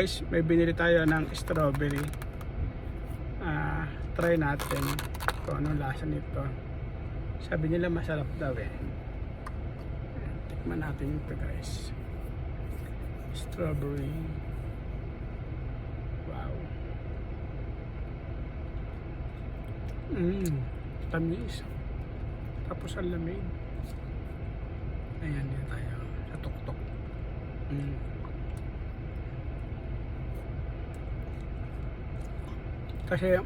Guys, may binili tayo ng strawberry. Ah, try natin kung anong lasa nito. Sabi nila masarap daw eh. Tikman natin ito guys. Strawberry. Wow. Mmm, tamis. Tapos ang lamig. Ayan, dito tayo. Sa tuktok. Mm. Kasi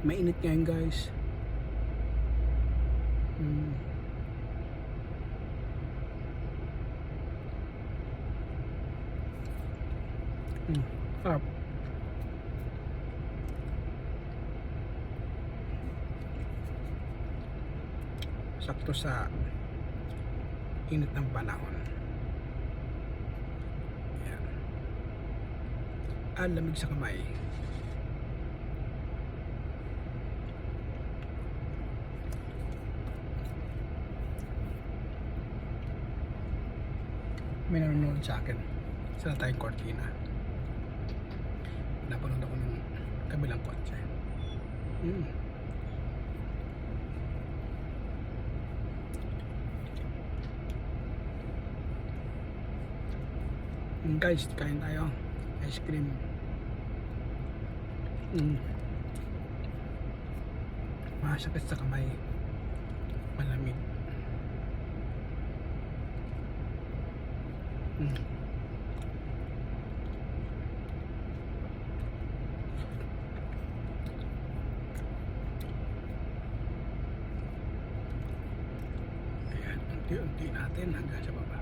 mainit ngayon guys. Mm. Mm. Sarap. Sakto sa init ng panahon. Ayan. Ang lamig sa kamay. May nanonood sa akin sa tayong kortina napanood ako ng kabilang kotse. Mm. Mm, guys kain tayo. Ice cream. Mm. masakit sa kamay malamig Mm. Ayan, unti-unti natin hanggang sa baba.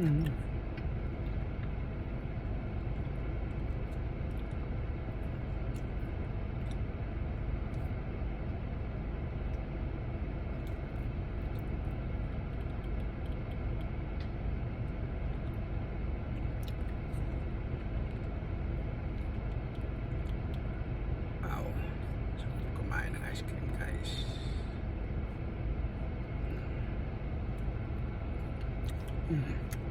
Mm. Wow. So, kumain ng ice cream guys. Mm.